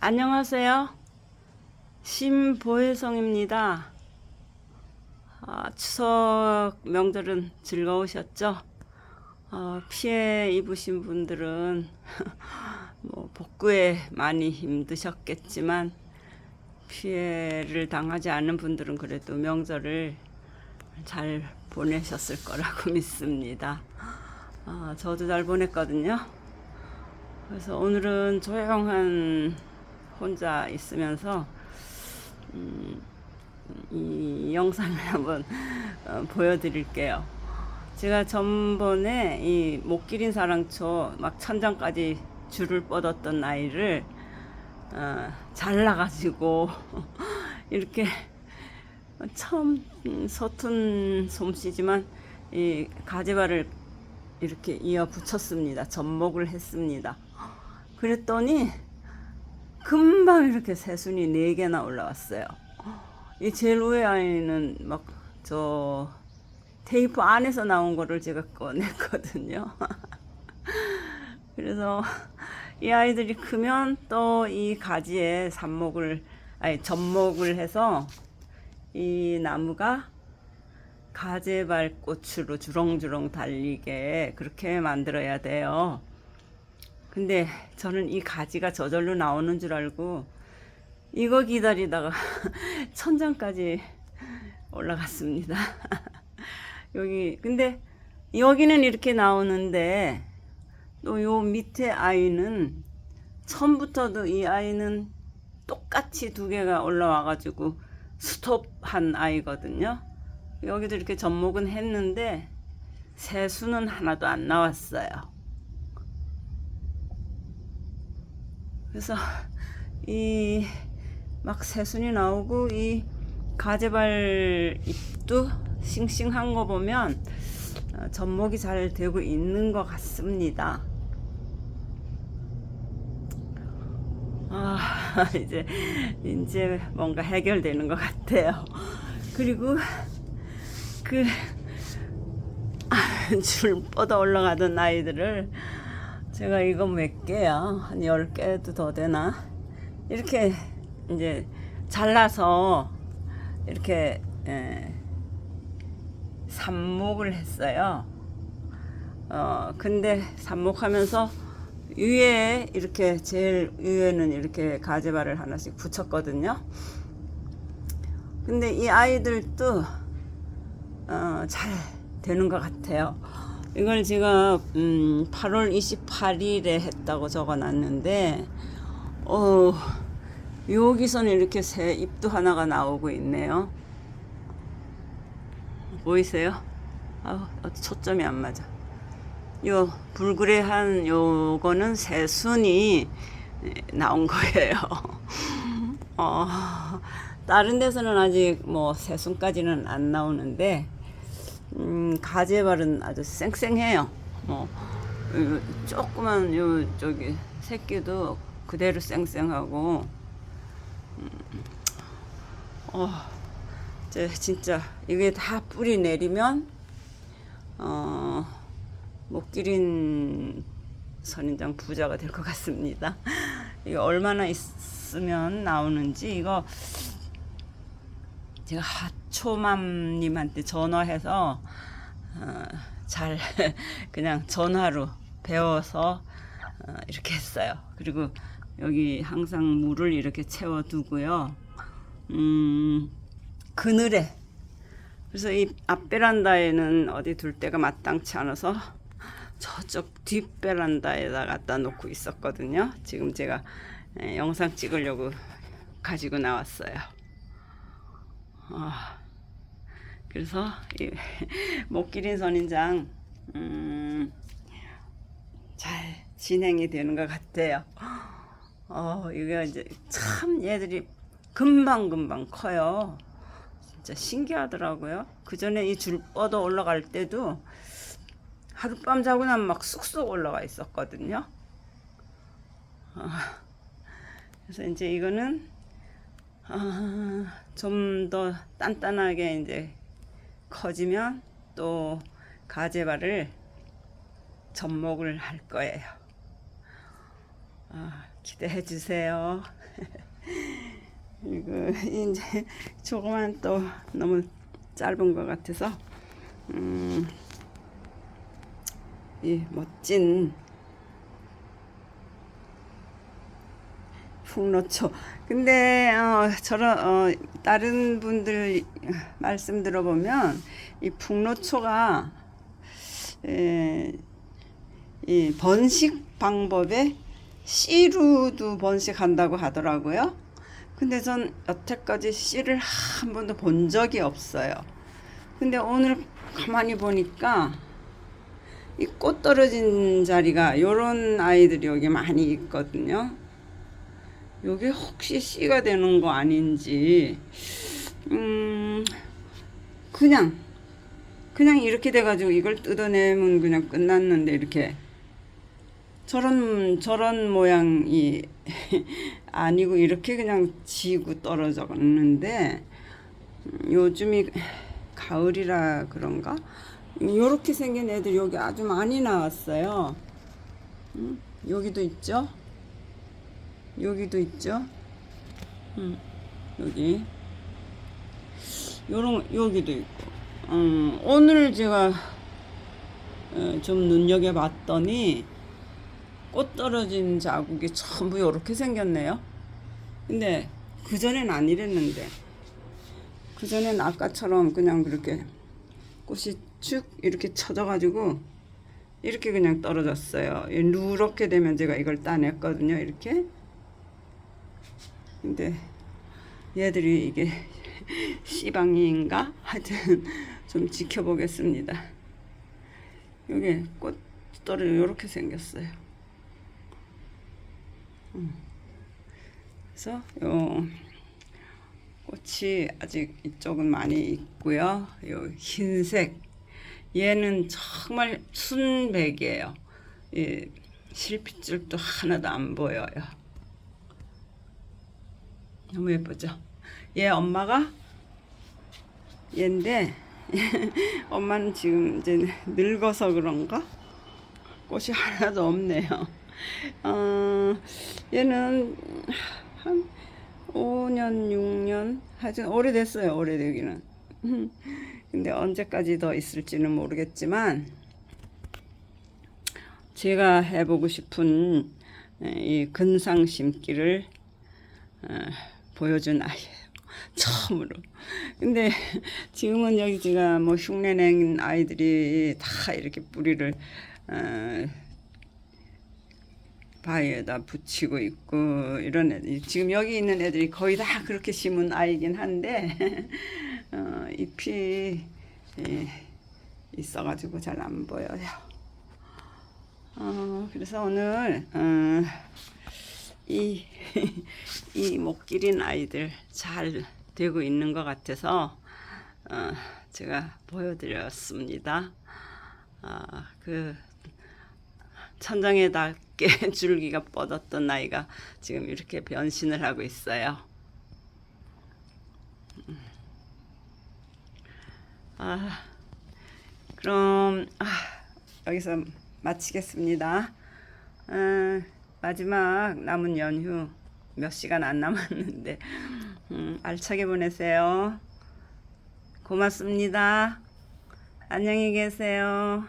안녕하세요. 심보혜성입니다. 아, 추석 명절은 즐거우셨죠? 어, 피해 입으신 분들은 뭐 복구에 많이 힘드셨겠지만 피해를 당하지 않은 분들은 그래도 명절을 잘 보내셨을 거라고 믿습니다. 아, 저도 잘 보냈거든요. 그래서 오늘은 조용한 혼자 있으면서 음, 이 영상을 한번 어, 보여드릴게요. 제가 전번에 이 목기린 사랑초 막 천장까지 줄을 뻗었던 아이를 어, 잘라가지고 이렇게 처음 음, 서툰 솜씨지만 이 가지발을 이렇게 이어 붙였습니다. 접목을 했습니다. 그랬더니 금방 이렇게 새순이 네 개나 올라왔어요. 이 제일 위에 아이는 막 저 테이프 안에서 나온 거를 제가 꺼냈거든요. 그래서 이 아이들이 크면 또 이 가지에 삽목을 아니 접목을 해서 이 나무가 가재발 꽃으로 주렁주렁 달리게 그렇게 만들어야 돼요. 근데 저는 이 가지가 저절로 나오는 줄 알고 이거 기다리다가 천장까지 올라갔습니다. 여기 근데 여기는 이렇게 나오는데 또 요 밑에 아이는 처음부터도 이 아이는 똑같이 두 개가 올라와 가지고 스톱한 아이거든요. 여기도 이렇게 접목은 했는데 새수는 하나도 안 나왔어요. 그래서 이 막 새순이 나오고 이 가재발 잎도 싱싱한 거 보면 어, 접목이 잘 되고 있는 것 같습니다. 아 이제 이제 뭔가 해결되는 것 같아요. 그리고 그 줄 뻗어 올라가던 아이들을 제가 이거 몇 개야? 한 10개도 더 되나? 이렇게 이제 잘라서 이렇게 에, 삽목을 했어요. 어, 근데 삽목하면서 위에 이렇게 제일 위에는 이렇게 가지발을 하나씩 붙였거든요. 근데 이 아이들도 어, 잘 되는 것 같아요. 이걸 제가 음, 8월 28일에 했다고 적어놨는데 어, 여기서는 이렇게 새 잎도 하나가 나오고 있네요. 보이세요? 아, 초점이 안 맞아. 요 불그레한 요거는 새순이 나온 거예요. 어, 다른 데서는 아직 뭐 새순까지는 안 나오는데 음, 가재발은 아주 쌩쌩해요. 뭐 요, 조그만 요 저기 새끼도 그대로 쌩쌩하고 음, 어, 제 진짜 이게 다 뿌리 내리면 어, 목기린 선인장 부자가 될 것 같습니다. 이거 얼마나 있으면 나오는지 이거 제가 하 초맘님한테 전화해서 어, 잘 그냥 전화로 배워서 어, 이렇게 했어요. 그리고 여기 항상 물을 이렇게 채워두고요. 음, 그늘에 그래서 이 앞베란다에는 어디 둘 데가 마땅치 않아서 저쪽 뒷 베란다에다 갖다 놓고 있었거든요. 지금 제가 에, 영상 찍으려고 가지고 나왔어요. 아, 그래서 이 목기린 선인장 음, 잘 진행이 되는 것 같아요. 어, 이게 이제 참 얘들이 금방 금방 커요. 진짜 신기하더라고요. 그 전에 이 줄 뻗어 올라갈 때도 하룻밤 자고 나면 막 쑥쑥 올라가 있었거든요. 아, 그래서 이제 이거는 아, 좀 더 단단하게 이제 커지면 또 가재발을 접목을 할 거예요. 아, 기대해 주세요. 그리고 이제 조그만 또 너무 짧은 것 같아서 음, 이 멋진 풍로초. 근데 어, 저런 어, 다른 분들 말씀 들어보면 이 풍로초가 에, 이 번식 방법에 씨로도 번식한다고 하더라고요. 근데 전 여태까지 씨를 한 번도 본 적이 없어요. 근데 오늘 가만히 보니까 이 꽃 떨어진 자리가 요런 아이들이 여기 많이 있거든요. 요게 혹시 씨가 되는 거 아닌지, 음, 그냥, 그냥 이렇게 돼가지고 이걸 뜯어내면 그냥 끝났는데, 이렇게. 저런, 저런 모양이 아니고, 이렇게 그냥 지고 떨어졌는데, 음, 요즘이 가을이라 그런가? 요렇게 생긴 애들이 여기 아주 많이 나왔어요. 음, 여기도 있죠? 여기도 있죠. 음, 여기. 요런, 여기도 있고. 음, 오늘 제가 어, 좀 눈여겨봤더니 꽃 떨어진 자국이 전부 요렇게 생겼네요. 근데 그전엔 안 이랬는데. 그전엔 아까처럼 그냥 그렇게 꽃이 쭉 이렇게 쳐져가지고 이렇게 그냥 떨어졌어요. 이 누렇게 되면 제가 이걸 따냈거든요. 이렇게. 근데 얘들이 이게 씨방인가? 하여튼 좀 지켜보겠습니다. 여기 꽃 떨어 이렇게 생겼어요. 음. 그래서 요 꽃이 아직 이쪽은 많이 있고요. 요 흰색 얘는 정말 순백이에요. 이 실핏줄도 하나도 안 보여요. 너무 예쁘죠? 얘 엄마가 얘인데 엄마는 지금 이제 늙어서 그런가 꽃이 하나도 없네요. 어, 얘는 한 5년, 6년 하여튼 오래됐어요. 오래되기는. 근데 언제까지 더 있을지는 모르겠지만 제가 해보고 싶은 이 근상 심기를 어, 보여준 아이예요. 처음으로. 근데 지금은 여기 제가 뭐 흉내낸 아이들이 다 이렇게 뿌리를 어, 바위에다 붙이고 있고 이런 애들 지금 여기 있는 애들이 거의 다 그렇게 심은 아이긴 한데 어, 잎이 예, 있어가지고 잘 안 보여요. 어, 그래서 오늘 어, 이, 이 목기린 아이들 잘 되고 있는 것 같아서 어, 제가 보여드렸습니다. 아, 그 천장에 닿게 줄기가 뻗었던 아이가 지금 이렇게 변신을 하고 있어요. 음. 아, 그럼 아, 여기서 마치겠습니다. 아, 마지막 남은 연휴 몇 시간 안 남았는데 음, 알차게 보내세요. 고맙습니다. 안녕히 계세요.